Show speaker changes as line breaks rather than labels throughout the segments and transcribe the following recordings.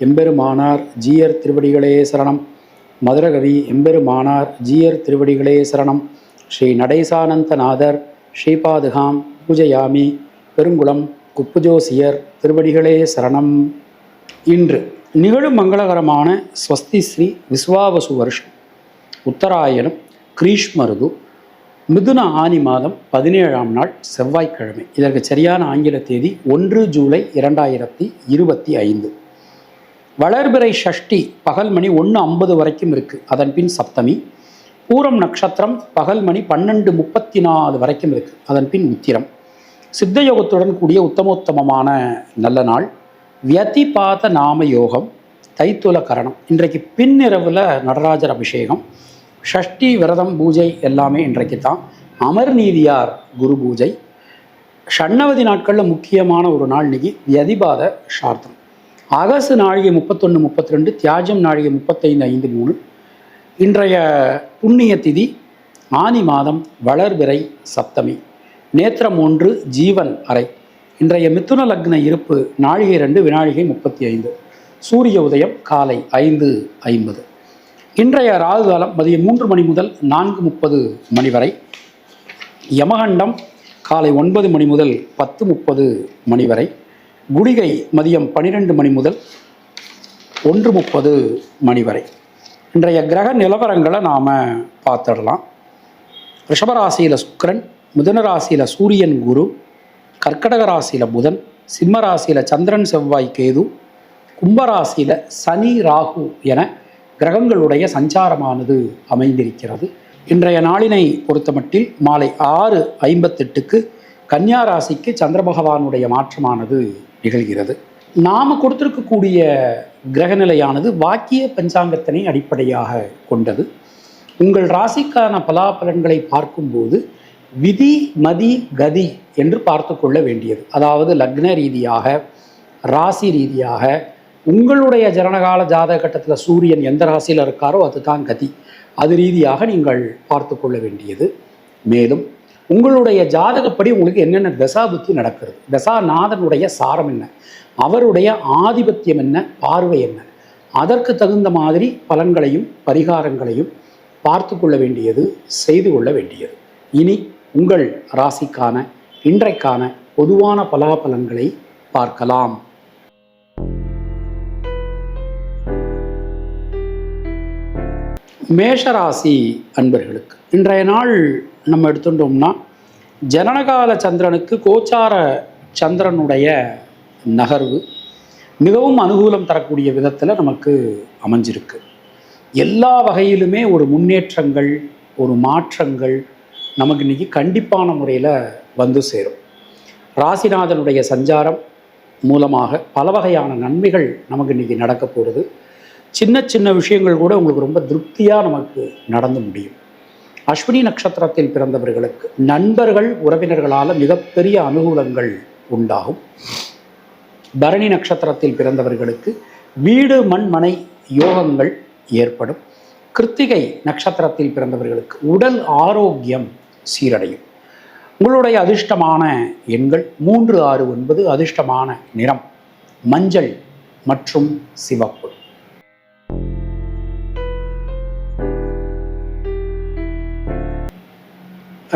எம்பெருமானார் ஜீயர் திருவடிகளே சரணம். மதுரகவி எம்பெருமானார் ஜீயர் திருவடிகளே சரணம். ஸ்ரீ நடேசானந்தநாதர் ஸ்ரீபாதுகாம் பூஜயாமி பெருங்குளம் குப்புஜோசியர் திருவடிகளே சரணம். இன்று நிகழும் மங்களகரமான ஸ்வஸ்தி ஸ்ரீ விஸ்வாவசு வருஷம். உத்தராயணம் கிரீஷ்மருது மிதுன ஆனி மாதம் பதினேழாம் நாள் செவ்வாய்க்கிழமை. இதற்கு சரியான ஆங்கில தேதி ஒன்று ஜூலை இரண்டாயிரத்தி இருபத்தி ஐந்து. வளர்பிறை ஷஷ்டி பகல் மணி ஒன்று ஐம்பது வரைக்கும் இருக்குது அதன் பின் சப்தமி. பூரம் நட்சத்திரம் பகல் மணி பன்னெண்டு முப்பத்தி நாலு வரைக்கும் இருக்குது அதன் பின் உத்திரம். சித்தயோகத்துடன் கூடிய உத்தமோத்தமமான நல்ல நாள். வியதிபாத நாம யோகம். தைத்துல கரணம். இன்றைக்கு பின்னிரவில் நடராஜர் அபிஷேகம். ஷஷ்டி விரதம் பூஜை எல்லாமே இன்றைக்கு தான். அமர்நீதியார் குரு பூஜை. ஷண்ணவதி நாட்களில் முக்கியமான ஒரு நாள் இன்னைக்கு வியதிபாத சார்த்தம். அகசு நாழிகை முப்பத்தொன்று முப்பத்தி ரெண்டு தியாஜம் நாழிகை முப்பத்தைந்து ஐந்து மூணு. இன்றைய புண்ணிய திதி ஆனி மாதம் வளர்விரை சப்தமி. நேத்திரம் ஒன்று ஜீவன் அறை. இன்றைய மிதுன லக்ன இருப்பு நாழிகை ரெண்டு வினாழிகை முப்பத்தி ஐந்து சூரிய உதயம் காலை ஐந்து ஐம்பது. இன்றைய ராகு காலம் மதியம் மூன்று மணி முதல் நான்கு முப்பது மணி வரை. யமகண்டம் காலை ஒன்பது மணி முதல் பத்து முப்பது மணி வரை. குடிகை மதியம் பன்னிரெண்டு மணி முதல் ஒன்று முப்பது மணி வரை. இன்றைய கிரக நிலவரங்களை நாம் பார்த்துடலாம். ரிஷபராசியில் சுக்கிரன் மிதன ராசியில் சூரியன் குரு கர்க்கடக ராசியில் புதன் சிம்ம ராசியில் சந்திரன் செவ்வாய் கேது கும்பராசியில் சனி ராகு என கிரகங்களுடைய சஞ்சாரமானது அமைந்திருக்கிறது. இன்றைய நாளினை பொறுத்தமட்டில் மாலை ஆறு ஐம்பத்தெட்டுக்கு கன்னியா ராசிக்கு சந்திர பகவானுடைய மாற்றமானது நிகழ்கிறது. நாம் கொடுத்திருக்கக்கூடிய கிரகநிலையானது வாக்கிய பஞ்சாங்கத்தினை அடிப்படையாக கொண்டது. உங்கள் ராசிக்கான பலாபலன்களை பார்க்கும்போது விதி மதி கதி என்று பார்த்து கொள்ள வேண்டியது. அதாவது லக்ன ரீதியாக ராசி ரீதியாக உங்களுடைய ஜனனகால ஜாதக கட்டத்தில் சூரியன் எந்த ராசியில் இருக்காரோ அதுதான் கதி. அது ரீதியாக நீங்கள் பார்த்து கொள்ள வேண்டியது. மேலும் உங்களுடைய ஜாதகப்படி உங்களுக்கு என்னென்ன தசாபுத்தி நடக்கிறது? தசாநாதனுடைய சாரம் என்ன? அவருடைய ஆதிபத்தியம் என்ன? பார்வை என்ன? அதற்கு தகுந்த மாதிரி பலன்களையும் பரிகாரங்களையும் பார்த்து கொள்ள வேண்டியது செய்து கொள்ள வேண்டியது. இனி உங்கள் ராசிக்கான இன்றைக்கான பொதுவான பலாபலன்களை பார்க்கலாம். மேஷராசி அன்பர்களுக்கு இன்றைய நாள் நம்ம எடுத்துட்டோம்னா ஜனனகால சந்திரனுக்கு கோச்சார சந்திரனுடைய நகர்வு மிகவும் அனுகூலம் தரக்கூடிய விதத்தில் நமக்கு அமைஞ்சிருக்கு. எல்லா வகையிலுமே ஒரு முன்னேற்றங்கள் ஒரு மாற்றங்கள் நமக்கு இன்றைக்கி கண்டிப்பான முறையில் வந்து சேரும். ராசிநாதனுடைய சஞ்சாரம் மூலமாக பல வகையான நன்மைகள் நமக்கு இன்றைக்கி நடக்க போகிறது சின்ன சின்ன விஷயங்கள் கூட உங்களுக்கு ரொம்ப திருப்தியாக நமக்கு நடந்து முடியும். அஸ்வினி நட்சத்திரத்தில் பிறந்தவர்களுக்கு நண்பர்கள் உறவினர்களால் மிகப்பெரிய அனுகூலங்கள் உண்டாகும். பரணி நட்சத்திரத்தில் பிறந்தவர்களுக்கு வீடு மண் மனை யோகங்கள் ஏற்படும். கிருத்திகை நட்சத்திரத்தில் பிறந்தவர்களுக்கு உடல் ஆரோக்கியம் சீரடையும். உங்களுடைய அதிர்ஷ்டமான எண்கள் மூன்று ஆறு ஒன்பது அதிர்ஷ்டமான நிறம் மஞ்சள் மற்றும் சிவப்பு.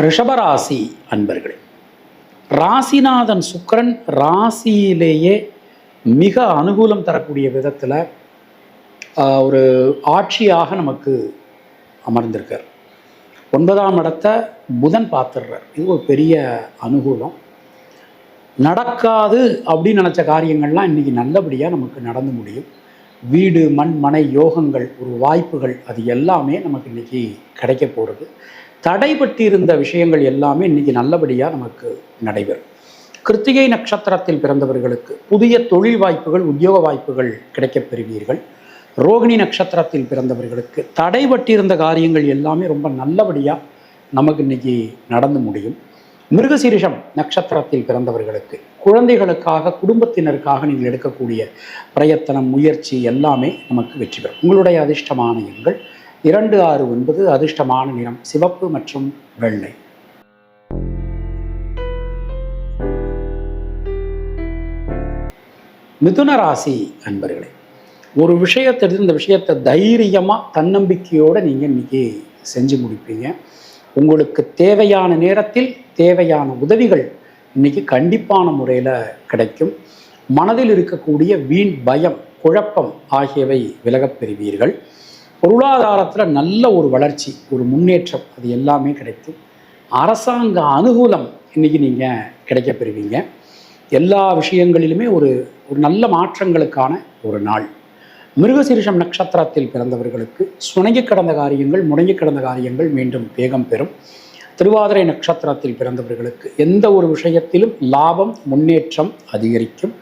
ரிஷபராசி அன்பர்களே ராசிநாதன் சுக்கிரன் ராசியிலேயே மிக அனுகூலம் தரக்கூடிய விதத்தில் ஒரு ஆட்சியாக நமக்கு அமர்ந்திருக்கார். ஒன்பதாம் இடத்தை புதன் பார்த்துடுறார். இது ஒரு பெரிய அனுகூலம். நடக்காது அப்படின்னு நினச்ச காரியங்கள்லாம் இன்றைக்கி நல்லபடியாக நமக்கு நடந்து முடியும். வீடு மண் மனை யோகங்கள் ஒரு வாய்ப்புகள் அது எல்லாமே நமக்கு இன்றைக்கி கிடைக்க போகிறது தடைபட்டிருந்த விஷயங்கள் எல்லாமே இன்றைக்கி நல்லபடியாக நமக்கு நடைபெறும். கிருத்திகை நட்சத்திரத்தில் பிறந்தவர்களுக்கு புதிய தொழில் வாய்ப்புகள் உத்தியோக வாய்ப்புகள் கிடைக்கப் பெறுவீர்கள். ரோகிணி நட்சத்திரத்தில் பிறந்தவர்களுக்கு தடைபட்டிருந்த காரியங்கள் எல்லாமே ரொம்ப நல்லபடியாக நமக்கு இன்னைக்கு நடந்து முடியும். மிருகசீரிஷம் நட்சத்திரத்தில் பிறந்தவர்களுக்கு குழந்தைகளுக்காக குடும்பத்தினருக்காக நீங்கள் எடுக்கக்கூடிய பிரயத்தனம் முயற்சி எல்லாமே நமக்கு வெற்றி பெறும். உங்களுடைய அதிர்ஷ்டமான எண்கள் இரண்டு ஆறு ஒன்பது அதிர்ஷ்டமான நிறம் சிவப்பு மற்றும் வெள்ளை. மிதுன ராசி அன்பர்களே ஒரு விஷயத்தை இந்த விஷயத்தை தைரியமாக தன்னம்பிக்கையோடு நீங்கள் இன்றைக்கி செஞ்சு முடிப்பீங்க. உங்களுக்கு தேவையான நேரத்தில் தேவையான உதவிகள் இன்னைக்கு கண்டிப்பான முறையில் கிடைக்கும். மனதில் இருக்கக்கூடிய வீண் பயம் குழப்பம் ஆகியவை விலகப் பெறுவீர்கள். பொருளாதாரத்தில் நல்ல ஒரு வளர்ச்சி ஒரு முன்னேற்றம் அது எல்லாமே கிடைக்கும் அரசாங்க அனுகூலம் இன்னைக்கு நீங்கள் கிடைக்க பெறுவீங்க. எல்லா விஷயங்களிலுமே ஒரு ஒரு நல்ல மாற்றங்களுக்கான ஒரு நாள். மிருகசீரிஷம் நட்சத்திரத்தில் பிறந்தவர்களுக்கு சுணங்கி கடந்த காரியங்கள் முடங்கி கடந்த காரியங்கள் மீண்டும் வேகம் பெறும். திருவாதிரை நட்சத்திரத்தில் பிறந்தவர்களுக்கு எந்த ஒரு விஷயத்திலும் லாபம் முன்னேற்றம் அதிகரிக்கும்.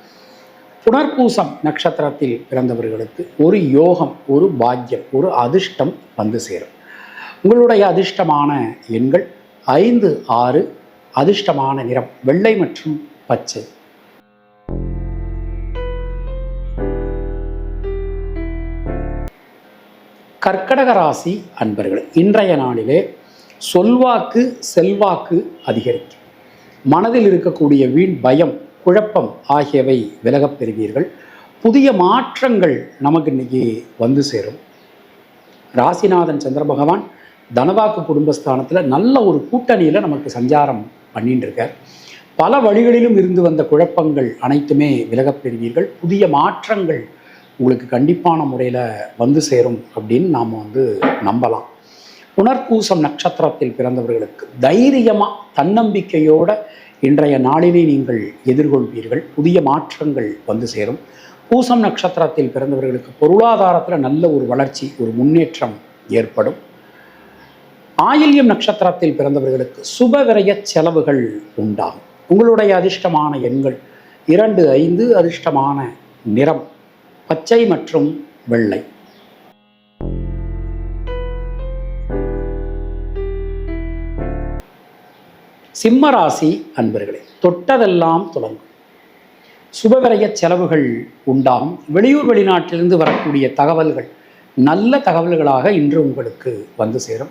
புனர்பூசம் நட்சத்திரத்தில் பிறந்தவர்களுக்கு ஒரு யோகம் ஒரு பாக்கியம் ஒரு அதிர்ஷ்டம் வந்து சேரும். உங்களுடைய அதிர்ஷ்டமான எண்கள் ஐந்து ஆறு அதிர்ஷ்டமான நிறம் வெள்ளை மற்றும் பச்சை. கர்க்கடக ராசி அன்பர்கள் இன்றைய நாளிலே சொல்வாக்கு செல்வாக்கு அதிகரிக்கும். மனதில் இருக்கக்கூடிய வீண் பயம் குழப்பம் ஆகியவை விலகப் பெறுவீர்கள். புதிய மாற்றங்கள் நமக்கு இன்னைக்கு வந்து சேரும். ராசிநாதன் சந்திர பகவான் தனவாக்கு குடும்பஸ்தானத்தில் நல்ல ஒரு கூட்டணியில் நமக்கு சஞ்சாரம் பண்ணிட்டு இருக்கார் பல வழிகளிலும் இருந்து வந்த குழப்பங்கள் அனைத்துமே விலகப் பெறுவீர்கள். புதிய மாற்றங்கள் உங்களுக்கு கண்டிப்பான முறையில் வந்து சேரும் அப்படின்னு நாம் வந்து நம்பலாம். புனர்பூசம் நட்சத்திரத்தில் பிறந்தவர்களுக்கு தைரியமாக தன்னம்பிக்கையோட இன்றைய நாளினை நீங்கள் எதிர்கொள்வீர்கள். புதிய மாற்றங்கள் வந்து சேரும். பூசம் நட்சத்திரத்தில் பிறந்தவர்களுக்கு பொருளாதாரத்தில் நல்ல ஒரு வளர்ச்சி ஒரு முன்னேற்றம் ஏற்படும். ஆயில்யம் நட்சத்திரத்தில் பிறந்தவர்களுக்கு சுபவிரய செலவுகள் உண்டாகும். உங்களுடைய அதிர்ஷ்டமான எண்கள் இரண்டு ஐந்து அதிர்ஷ்டமான நிறம் பச்சை மற்றும் வெள்ளை. சிம்மராசி அன்பர்களே தொட்டதெல்லாம் தொடங்கும். சுபவிரய செலவுகள் உண்டாகும். வெளியூர் வெளிநாட்டிலிருந்து வரக்கூடிய தகவல்கள் நல்ல தகவல்களாக இன்று உங்களுக்கு வந்து சேரும்.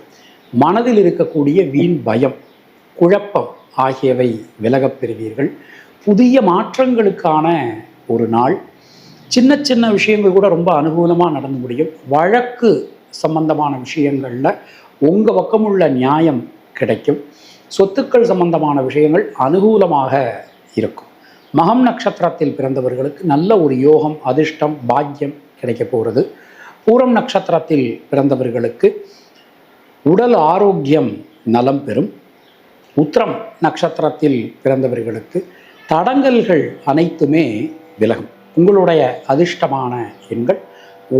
மனதில் இருக்கக்கூடிய வீண் பயம் குழப்பம் ஆகியவை விலகப் பெறுவீர்கள். புதிய மாற்றங்களுக்கான ஒரு நாள். சின்ன சின்ன விஷயங்கள் கூட ரொம்ப அனுகூலமாக நடந்து முடியும். வழக்கு சம்பந்தமான விஷயங்களில் உங்கள் பக்கமுள்ள நியாயம் கிடைக்கும். சொத்துக்கள் சம்பந்தமான விஷயங்கள் அனுகூலமாக இருக்கும். மகம் நட்சத்திரத்தில் பிறந்தவர்களுக்கு நல்ல ஒரு யோகம் அதிர்ஷ்டம் பாக்கியம் கிடைக்க போகிறது. பூரம் நட்சத்திரத்தில் பிறந்தவர்களுக்கு உடல் ஆரோக்கியம் நலம் பெறும். உத்திரம் நட்சத்திரத்தில் பிறந்தவர்களுக்கு தடங்கல்கள் அனைத்துமே விலகும். உங்களுடைய அதிர்ஷ்டமான எண்கள்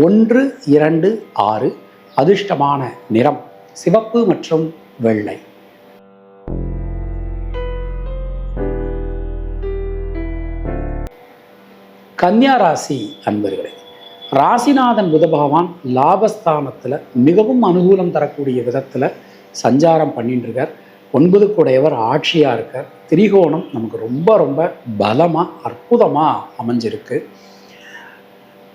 ஒன்று இரண்டு ஆறு அதிர்ஷ்டமான நிறம் சிவப்பு மற்றும் வெள்ளை. கன்னியா ராசி அன்பர்களே ராசிநாதன் புத பகவான் லாபஸ்தானத்தில் மிகவும் அனுகூலம் தரக்கூடிய விதத்தில் சஞ்சாரம் பண்ணிட்டு இருக்கார் ஒன்பது கூடையவர் ஆட்சியாக இருக்கார். திரிகோணம் நமக்கு ரொம்ப ரொம்ப பலமாக அற்புதமாக அமைஞ்சிருக்கு.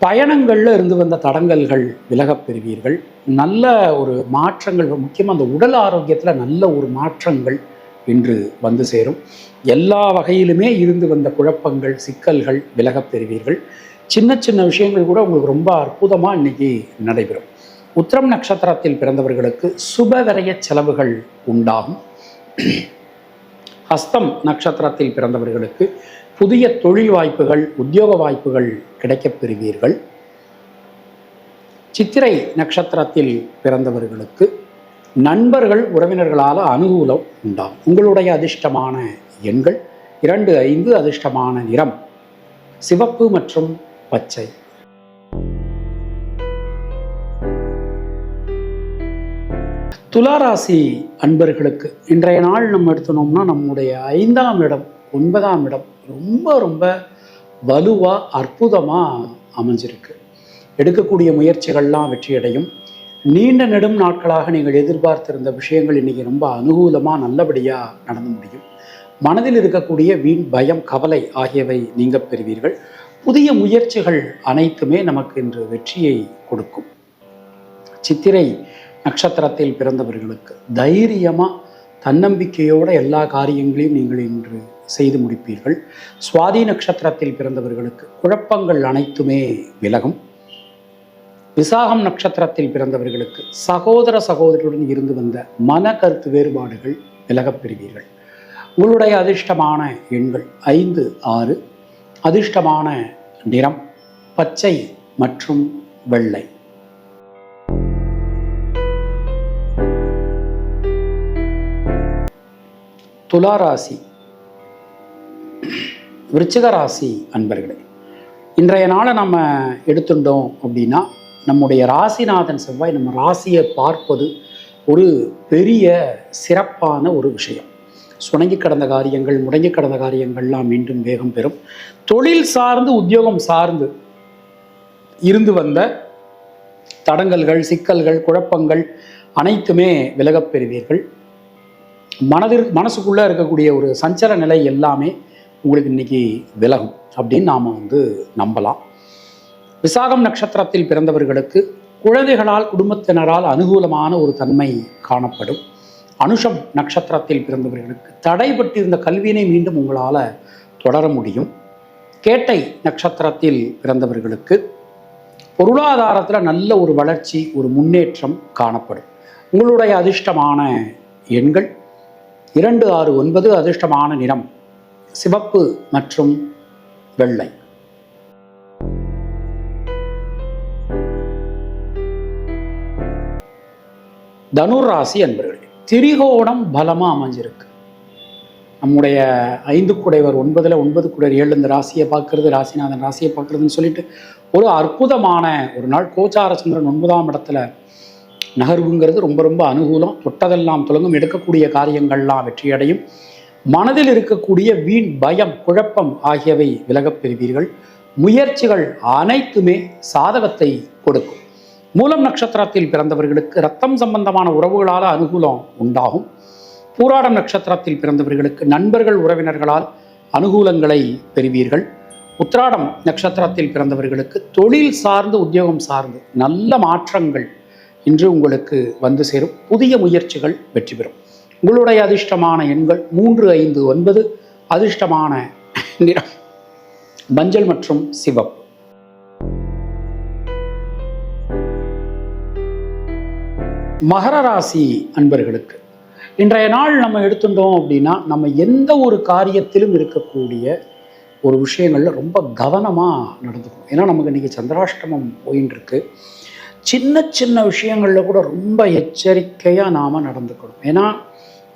பயணங்களில் இருந்து வந்த தடங்கல்கள் விலகப் பெறுவீர்கள். நல்ல ஒரு மாற்றங்கள் முக்கியமாக அந்த உடல் ஆரோக்கியத்தில் நல்ல ஒரு மாற்றங்கள் இன்று வந்து சேரும். எல்லா வகையிலுமே இருந்து வந்த குழப்பங்கள் சிக்கல்கள் விலகப் பெறுவீர்கள். சின்ன சின்ன விஷயங்கள் கூட உங்களுக்கு ரொம்ப அற்புதமாக இன்னைக்கு நடைபெறும். உத்திரம் நட்சத்திரத்தில் பிறந்தவர்களுக்கு சுபவிரய செலவுகள் உண்டாகும். ஹஸ்தம் நட்சத்திரத்தில் பிறந்தவர்களுக்கு புதிய தொழில் வாய்ப்புகள் உத்தியோக வாய்ப்புகள் கிடைக்கப் பெறுவீர்கள். சித்திரை நட்சத்திரத்தில் பிறந்தவர்களுக்கு நண்பர்கள் உறவினர்களால் அனுகூலம் உண்டாகும் உங்களுடைய அதிர்ஷ்டமான எண்கள். இரண்டு ஐந்து அதிர்ஷ்டமான நிறம். சிவப்பு மற்றும் பச்சை. துளாராசி அன்பர்களுக்கு இன்றைய நாள் நம்ம எடுத்தனோம்னா நம்முடைய ஐந்தாம் இடம் ஒன்பதாம் இடம் ரொம்ப ரொம்ப வலுவாக அற்புதமாக அமைஞ்சிருக்கு. எடுக்கக்கூடிய முயற்சிகள்லாம் வெற்றியடையும். நீண்ட நெடும் நாட்களாக நீங்கள் எதிர்பார்த்திருந்த விஷயங்கள் இன்றைக்கி ரொம்ப அனுகூலமாக நல்லபடியாக நடந்து முடியும். மனதில் இருக்கக்கூடிய வீண் பயம் கவலை ஆகியவை நீங்க பெறுவீர்கள். புதிய முயற்சிகள் அனைத்துமே நமக்கு இன்று வெற்றியை கொடுக்கும். சித்திரை நட்சத்திரத்தில் பிறந்தவர்களுக்கு தைரியமாக தன்னம்பிக்கையோட எல்லா காரியங்களையும் நீங்கள் இன்று செய்து முடிப்பீர்கள். சுவாதி நட்சத்திரத்தில் பிறந்தவர்களுக்கு குழப்பங்கள் அனைத்துமே விலகும். விசாகம் நட்சத்திரத்தில் பிறந்தவர்களுக்கு சகோதர சகோதரியுடன் இருந்து வந்த மன கருத்து வேறுபாடுகள் விலகப் பெறுவீர்கள். உங்களுடைய அதிர்ஷ்டமான எண்கள் ஐந்து ஆறு. அதிர்ஷ்டமான நிறம் பச்சை மற்றும் வெள்ளை. துளாராசி விருச்சிக ராசி அன்பர்களே இன்றைய நாளை நம்ம எடுத்துட்டோம் அப்படின்னா நம்முடைய ராசிநாதன் செவ்வாய் நம்ம ராசியை பார்ப்பது ஒரு பெரிய சிறப்பான ஒரு விஷயம். சுணங்கி கடந்த காரியங்கள் முடங்கி கடந்த காரியங்கள்லாம் மீண்டும் வேகம் பெறும். தொழில் சார்ந்து உத்தியோகம் சார்ந்து இருந்து வந்த தடங்கல்கள் சிக்கல்கள் குழப்பங்கள் அனைத்துமே விலகப் பெறுவீர்கள். மனதிற்கு மனசுக்குள்ளே இருக்கக்கூடிய ஒரு சஞ்சல நிலை எல்லாமே உங்களுக்கு இன்னைக்கு விலகும் அப்படின்னு நாம் வந்து நம்பலாம். விசாகம் நட்சத்திரத்தில் பிறந்தவர்களுக்கு குழந்தைகளால் குடும்பத்தினரால் அனுகூலமான ஒரு தன்மை காணப்படும். அனுஷம் நட்சத்திரத்தில் பிறந்தவர்களுக்கு தடைபட்டிருந்த கல்வியினை மீண்டும் உங்களால் தொடர முடியும். கேட்டை நட்சத்திரத்தில் பிறந்தவர்களுக்கு பொருளாதாரத்தில் நல்ல ஒரு வளர்ச்சி ஒரு முன்னேற்றம் காணப்படும். உங்களுடைய அதிர்ஷ்டமான எண்கள் இரண்டு ஆறு ஒன்பது அதிர்ஷ்டமான நிறம் சிவப்பு மற்றும் வெள்ளை. தனுர் ராசி திரிகோணம் பலமாக அமைஞ்சிருக்கு. நம்முடைய ஐந்து குடைவர் ஒன்பதில் ஒன்பது குடைவர் ஏழு இந்த ராசியை பார்க்கறது ராசிநாதன் ராசியை பார்க்கறதுன்னு சொல்லிட்டு ஒரு அற்புதமான ஒரு நாள். கோச்சார சந்திரன் ஒன்பதாம் இடத்துல நகர்வுங்கிறது ரொம்ப ரொம்ப அனுகூலம். தொட்டதெல்லாம் துலங்கும். எடுக்கக்கூடிய காரியங்கள்லாம் வெற்றியடையும். மனதில் இருக்கக்கூடிய வீண் பயம் குழப்பம் ஆகியவை விலகப் பெறுவீர்கள். முயற்சிகள் அனைத்துமே சாதகத்தை கொடுக்கும். மூலம் நட்சத்திரத்தில் பிறந்தவர்களுக்கு ரத்தம் சம்பந்தமான உறவுகளால் அனுகூலம் உண்டாகும். பூராடம் நட்சத்திரத்தில் பிறந்தவர்களுக்கு நண்பர்கள் உறவினர்களால் அனுகூலங்களை பெறுவீர்கள். உத்ராடம் நட்சத்திரத்தில் பிறந்தவர்களுக்கு தொழில் சார்ந்து உத்தியோகம் சார்ந்து நல்ல மாற்றங்கள் இன்று உங்களுக்கு வந்து சேரும். புதிய முயற்சிகள் வெற்றி பெறும். உங்களுடைய அதிர்ஷ்டமான எண்கள் மூன்று ஐந்து ஒன்பது. அதிர்ஷ்டமான நிறம் மஞ்சள் மற்றும் சிவப்பு. மகர ராசி அன்பர்களுக்கு இன்றைய நாள் நம்ம எடுத்துட்டோம் அப்படின்னா நம்ம எந்த ஒரு காரியத்திலும் இருக்கக்கூடிய ஒரு விஷயங்களில் ரொம்ப கவனமாக நடந்துக்கணும். ஏன்னா நமக்கு இன்றைக்கி சந்திராஷ்டமம் போயின்னு இருக்கு சின்ன சின்ன விஷயங்களில் கூட ரொம்ப எச்சரிக்கையாக நாம் நடந்துக்கணும். ஏன்னா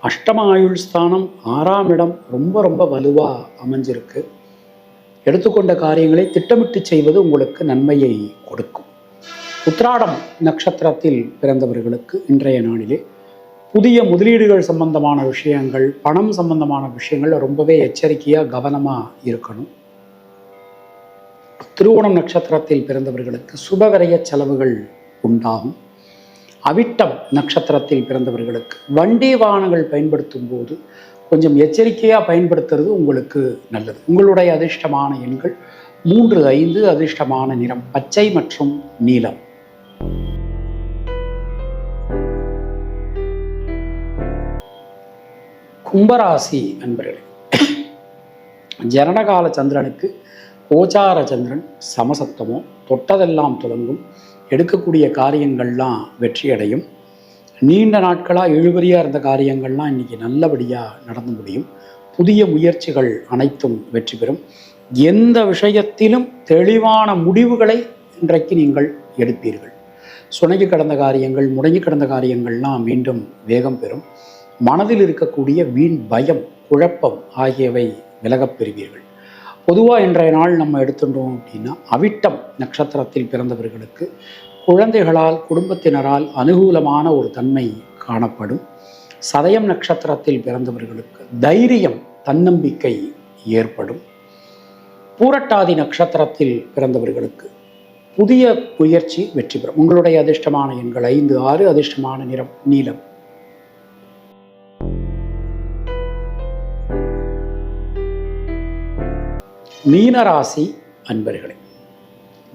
அஷ்டம ஆயுள் ஸ்தானம் ஆறாம் இடம் ரொம்ப ரொம்ப வலுவாக அமைஞ்சிருக்கு. எடுத்துக்கொண்ட காரியங்களை திட்டமிட்டு செய்வது உங்களுக்கு நன்மையை கொடுக்கும். உத்ராடம் நட்சத்திரத்தில் பிறந்தவர்களுக்கு இன்றைய நாளிலே புதிய முதலீடுகள் சம்பந்தமான விஷயங்கள் பணம் சம்பந்தமான விஷயங்கள் ரொம்பவே எச்சரிக்கையாக கவனமாக இருக்கணும். திருவோணம் நட்சத்திரத்தில் பிறந்தவர்களுக்கு சுபகரைய செலவுகள் உண்டாகும். அவிட்டம் நட்சத்திரத்தில் பிறந்தவர்களுக்கு வண்டி வாகனங்கள் பயன்படுத்தும் போது கொஞ்சம் எச்சரிக்கையாக பயன்படுத்துறது உங்களுக்கு நல்லது. உங்களுடைய அதிர்ஷ்டமான எண்கள் மூன்று ஐந்து அதிர்ஷ்டமான நிறம் பச்சை மற்றும் நீலம். கும்பராசி அன்பர்களே ஜனனகால சந்திரனுக்கு கோச்சார சந்திரன் சமசத்தமோ தொட்டதெல்லாம் தொடங்கும் எடுக்கக்கூடிய காரியங்கள்லாம் வெற்றியடையும். நீண்ட நாட்களாக இழுபறியாக இருந்த காரியங்கள்லாம் இன்னைக்கு நல்லபடியாக நடந்து முடியும். புதிய முயற்சிகள் அனைத்தும் வெற்றி பெறும். எந்த விஷயத்திலும் தெளிவான முடிவுகளை இன்றைக்கு நீங்கள் எடுப்பீர்கள். சுணங்கி கடந்த காரியங்கள் முடங்கி கடந்த காரியங்கள்லாம் மீண்டும் வேகம் பெறும். மனதில் இருக்கக்கூடிய வீண் பயம் குழப்பம் ஆகியவை விலகப் பெறுவீர்கள். பொதுவாக இன்றைய நாள் நம்ம எடுத்துட்டோம் அப்படின்னா அவிட்டம் நட்சத்திரத்தில் பிறந்தவர்களுக்கு குழந்தைகளால் குடும்பத்தினரால் அனுகூலமான ஒரு தன்மை காணப்படும். சதயம் நட்சத்திரத்தில் பிறந்தவர்களுக்கு தைரியம் தன்னம்பிக்கை ஏற்படும். பூரட்டாதி நட்சத்திரத்தில் பிறந்தவர்களுக்கு புதிய முயற்சி வெற்றி பெறும். உங்களுடைய அதிர்ஷ்டமான எண்கள் ஐந்து ஆறு அதிர்ஷ்டமான நிறம் நீலம். மீனராசி அன்பர்களே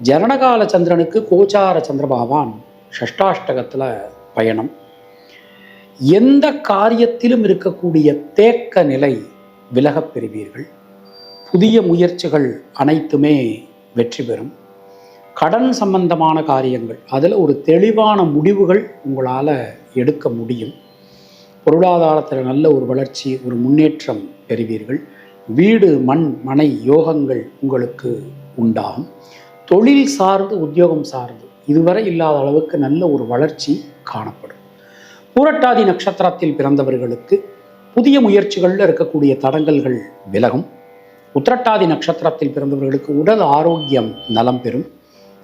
ஜனனகால சந்திரனுக்கு கோச்சார சந்திரபாவான் ஷஷ்டாஷ்டகத்தில் பயணம். எந்த காரியத்திலும் இருக்கக்கூடிய தேக்க நிலை விலகப் பெறுவீர்கள். புதிய முயற்சிகள் அனைத்துமே வெற்றி பெறும். கடன் சம்பந்தமான காரியங்கள். அதில் ஒரு தெளிவான முடிவுகள் உங்களால் எடுக்க முடியும். பொருளாதாரத்தில் நல்ல ஒரு வளர்ச்சி ஒரு முன்னேற்றம் பெறுவீர்கள். வீடு மண் மனை யோகங்கள் உங்களுக்கு உண்டாகும். தொழில் சார்ந்து உத்தியோகம் சார்ந்து இதுவரை இல்லாத அளவுக்கு நல்ல ஒரு வளர்ச்சி காணப்படும். பூரட்டாதி நட்சத்திரத்தில் பிறந்தவர்களுக்கு புதிய முயற்சிகளில் இருக்கக்கூடிய தடங்கல்கள் விலகும். உத்திரட்டாதி நட்சத்திரத்தில் பிறந்தவர்களுக்கு உடல் ஆரோக்கியம் நலம் பெறும்.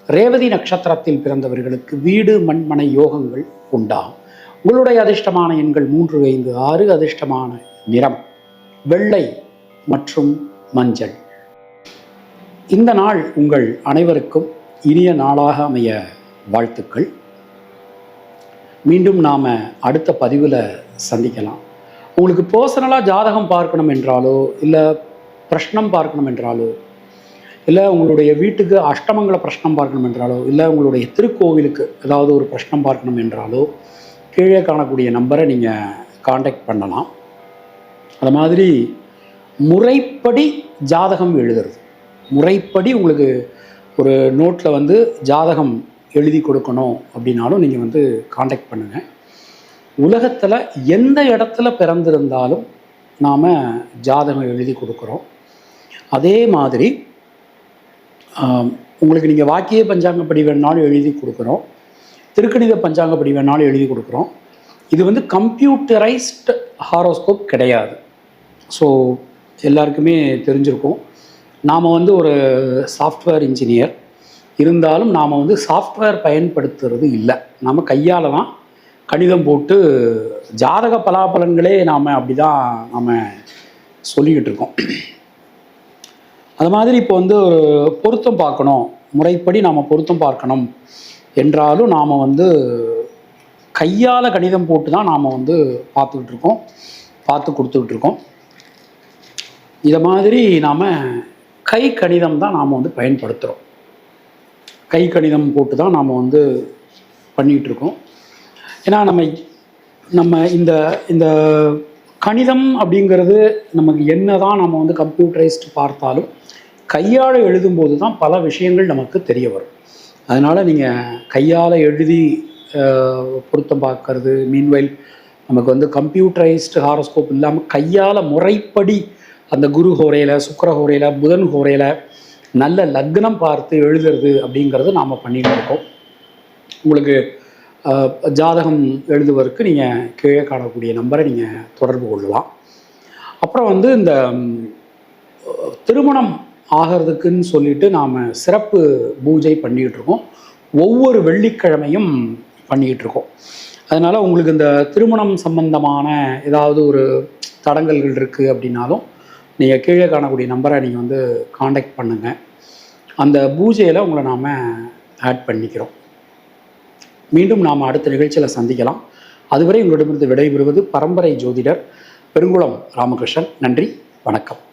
ரேவதி நட்சத்திரத்தில் பிறந்தவர்களுக்கு வீடு மண்மனை யோகங்கள் உண்டாகும் உங்களுடைய அதிர்ஷ்டமான எண்கள் மூன்று ஐந்து ஆறு அதிர்ஷ்டமான நிறம் வெள்ளை மற்றும் மஞ்சள். இந்த நாள் உங்கள் அனைவருக்கும் இனிய நாளாக அமைய வாழ்த்துக்கள். மீண்டும் நாம் அடுத்த பதிவில் சந்திக்கலாம். உங்களுக்கு பர்சனலாக ஜாதகம் பார்க்கணும் என்றாலோ இல்லை பிரஷ்னம் பார்க்கணும் என்றாலோ இல்லை உங்களுடைய வீட்டுக்கு அஷ்டமங்களை பிரஷ்னம் பார்க்கணும் என்றாலோ இல்லை உங்களுடைய திருக்கோவிலுக்கு ஏதாவது ஒரு பிரஷ்னம் பார்க்கணும் என்றாலோ கீழே காணக்கூடிய நம்பரை நீங்கள் காண்டாக்ட் பண்ணலாம். அது மாதிரி முறைப்படி ஜாதகம் எழுதுறது. முறைப்படி உங்களுக்கு ஒரு நோட்டில் வந்து ஜாதகம் எழுதி கொடுக்கணும் அப்படின்னாலும் நீங்கள் வந்து காண்டாக்ட் பண்ணுங்கள் உலகத்தில் எந்த இடத்துல பிறந்திருந்தாலும் நாம் ஜாதகம் எழுதி கொடுக்குறோம். அதே மாதிரி உங்களுக்கு நீங்கள் வாக்கிய பஞ்சாங்கப்படி வேணாலும் எழுதி கொடுக்குறோம். திருக்கணித பஞ்சாங்கப்படி வேணாலும் எழுதி கொடுக்குறோம். இது வந்து கம்ப்யூட்டரைஸ்டு ஹாரோஸ்கோப் கிடையாது. ஸோ எல்லாருக்குமே தெரிஞ்சிருக்கும். நாம் வந்து ஒரு சாஃப்ட்வேர் இன்ஜினியர் இருந்தாலும் நாம் வந்து சாஃப்ட்வேர் பயன்படுத்துறது இல்லை. நாம் கையால் தான் கணிதம் போட்டு ஜாதக பலாபலன்களே நாம் அப்படி தான் நாம் சொல்லிக்கிட்டு இருக்கோம். அது மாதிரி இப்போ வந்து ஒரு பொருத்தம் பார்க்கணும். முறைப்படி நாம் பொருத்தம் பார்க்கணும். என்றாலும் நாம் வந்து கையால் கணிதம் போட்டு தான் நாம் வந்து பார்த்துக்கிட்டு இருக்கோம். பார்த்து கொடுத்துக்கிட்டு இருக்கோம். இதை மாதிரி நாம் கை கணிதம் தான் நாம் வந்து பயன்படுத்துகிறோம் கை கணிதம் போட்டு தான் நாம் வந்து பண்ணிகிட்டு இருக்கோம். ஏன்னா நம்ம நம்ம இந்த இந்த கணிதம் அப்படிங்கிறது நமக்கு என்ன தான் நம்ம வந்து கம்ப்யூட்டரைஸ்டு பார்த்தாலும் கையால் எழுதும்போது தான் பல விஷயங்கள் நமக்கு தெரிய வரும். அதனால் நீங்கள் கையால் எழுதி பொருத்தம் பார்க்கறது மீன்வைல் நமக்கு வந்து கம்ப்யூட்டரைஸ்டு ஹாரோஸ்கோப் இல்லாமல் கையால் முறைப்படி அந்த குரு ஹோரையில் சுக்கர ஹோரையில் புதன் ஹோரையில் நல்ல லக்னம் பார்த்து எழுதுறது அப்படிங்கிறது நாம் பண்ணிட்டு இருக்கோம். உங்களுக்கு ஜாதகம் எழுதுவதற்கு நீங்கள் கீழே காணக்கூடிய நம்பரை நீங்கள் தொடர்பு கொள்ளலாம். அப்புறம் வந்து இந்த திருமணம் ஆகிறதுக்குன்னு சொல்லிட்டு நாம் சிறப்பு பூஜை பண்ணிக்கிட்டு இருக்கோம் ஒவ்வொரு வெள்ளிக்கிழமையும் பண்ணிக்கிட்டு இருக்கோம் அதனால் உங்களுக்கு இந்த திருமணம் சம்பந்தமான ஏதாவது ஒரு தடங்கல்கள் இருக்குது அப்படின்னாலும் நீங்கள் கீழே காணக்கூடிய நம்பரை நீங்கள் வந்து காண்டாக்ட் பண்ணுங்கள் அந்த பூஜையில் உங்களை நாம் ஆட் பண்ணிக்கிறோம். மீண்டும் நாம் அடுத்த நிகழ்ச்சியில் சந்திக்கலாம். அதுவரை உங்களிடமிருந்து விடைபெறுவது பரம்பரை ஜோதிடர் பெருங்குளம் ராமகிருஷ்ணன். நன்றி வணக்கம்.